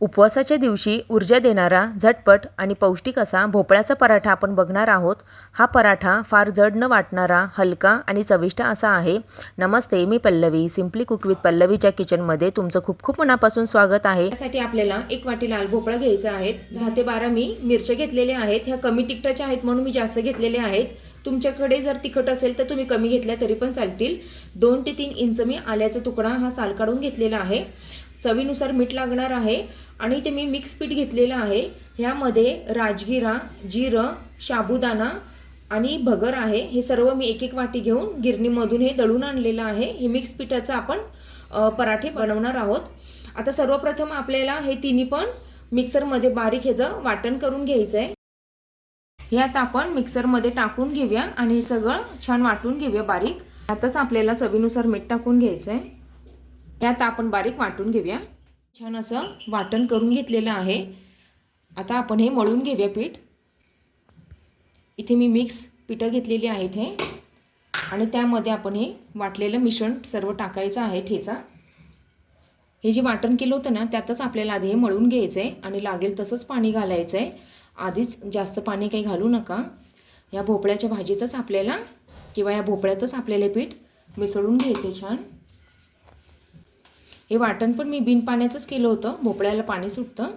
उपवासाच्या दिवशी ऊर्जा देणारा झटपट आणि पौष्टिक असा भोपळ्याचा पराठा आपण बघणार आहोत. हा पराठा फार जड न वाटणारा हलका आणि चविष्ट असा आहे. नमस्ते मी पल्लवी सिम्पली कुक विथ पल्लवीच्या किचनमध्ये तुमचं खूप खूप मनापासून स्वागत आहे. त्यासाठी आपल्याला एक वाटी लाल भोपळा घ्यायचा आहे. दहा ते बारा मी मिरच्या घेतलेल्या आहेत. ह्या कमी तिखटाच्या आहेत म्हणून मी जास्त घेतलेल्या आहेत. तुमच्याकडे जर तिखट असेल तर तुम्ही कमी घेतल्या तरी पण चालतील. दोन ते तीन इंच मी आल्याचा तुकडा हा साल काढून घेतलेला आहे. चवीनुसार मीठ लागणार आहे आणि ते मी मिक्स पीठ घेतलेलं आहे. ह्यामध्ये राजगिरा जिरं साबुदाणा आणि भगर आहे. हे सर्व मी एक एक वाटी घेऊन गिरणीमधून हे दळून आणलेलं आहे. हे मिक्स पिठाचं आपण पराठे बनवणार आहोत. आता सर्वप्रथम आपल्याला हे तिन्ही पण मिक्सरमध्ये बारीक ह्याचं वाटण करून घ्यायचं आहे हे आता आपण मिक्सरमध्ये टाकून घेऊया आणि हे सगळं छान वाटून घेऊया बारीक. आताच आपल्याला चवीनुसार मीठ टाकून घ्यायचं आहे हे आता आपण बारीक वाटून घेऊया. छान असं वाटण करून घेतलेलं आहे. आता आपण हे मळून घेऊया पीठ. इथे मी मिक्स पिठं घेतलेली आहेत हे. आणि त्यामध्ये आपण हे वाटलेलं मिश्रण सर्व टाकायचं आहे ठेचा. हे जे वाटण केलं होतं ना त्यातच आपल्याला आधी हे मळून घ्यायचं आहे आणि लागेल तसंच पाणी घालायचं आहे आधीच जास्त पाणी काही घालू नका. या भोपळ्याच्या भाजीतच आपल्याला किंवा या भोपळ्यातच आपल्याला पीठ मिसळून घ्यायचं आहे छान. हे वाटण पण मी बिन पाण्याचंच केलं होतं. भोपळ्याला पाणी सुटतं.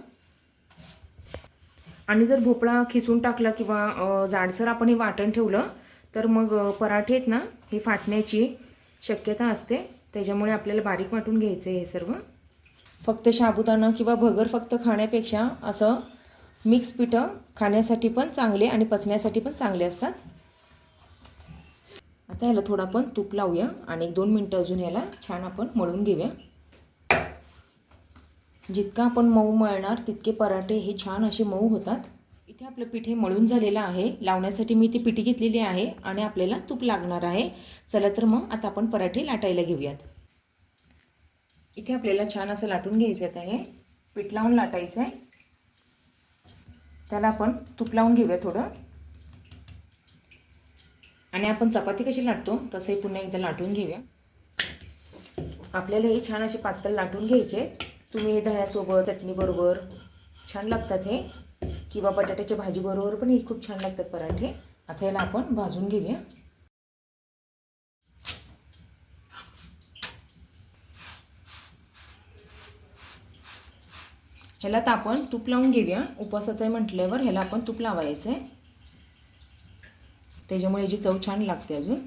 आणि जर भोपळा खिसून टाकला किंवा जाडसर आपण हे वाटण ठेवलं तर मग पराठे आहेत ना हे फाटण्याची शक्यता असते. त्याच्यामुळे आपल्याला बारीक वाटून घ्यायचं आहे हे सर्व. फक्त शाबुदाणा किंवा भगर फक्त खाण्यापेक्षा असं मिक्स पिठं खाण्यासाठी पण चांगले आणि पचण्यासाठी पण चांगले असतात. आता ह्याला थोडं आपण तूप लावूया आणि एक दोन मिनटं अजून याला छान आपण मळून घेऊया. जितका आपण मऊ मळणार तितके पराठे हे छान असे मऊ होतात. इथे आपलं पीठ हे मळून झालेलं आहे. लावण्यासाठी मी ती पिठी घेतलेली आहे आणि आपल्याला तूप लागणार आहे. चला तर मग आता आपण पराठे लाटायला घेऊयात. इथे आपल्याला छान असं लाटून घ्यायचं आहे. हे पीठ लावून लाटायचं आहे त्याला आपण तूप लावून घेऊया थोडं. आणि आपण चपाती कशी लाटतो तसंही पुन्हा एकदा लाटून घेऊया. आपल्याला हे छान असे पातळ लाटून घ्यायचे तुम्ही हे दह्यासोबत चटणीबरोबर छान लागतात हे. किंवा बटाट्याच्या भाजीबरोबर पण हे खूप छान लागतात पराठे. आता याला आपण भाजून घेऊया. ह्याला तर आपण तूप लावून घेऊया. उपवासाचं आहे म्हटल्यावर ह्याला आपण तूप लावायचं आहे त्याच्यामुळे याची चव छान लागते अजून.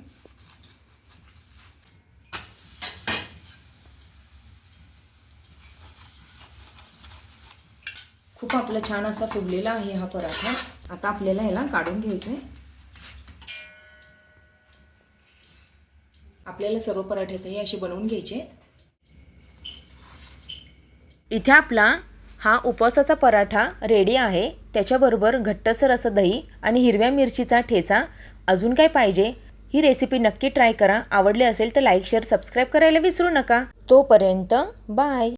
खूप आपला छान असा फुगलेला आहे हा पराठा. आता आपल्याला ह्याला काढून घ्यायचं आहे आपल्याला सर्व पराठे हे असे बनवून घ्यायचे इथे आपला हा उपवासाचा पराठा रेडी आहे. त्याच्याबरोबर घट्टसर असं दही आणि हिरव्या मिरचीचा ठेचा अजून काय पाहिजे ही रेसिपी नक्की ट्राय करा. आवडली असेल तर लाईक शेअर सबस्क्राईब करायला विसरू नका. तोपर्यंत बाय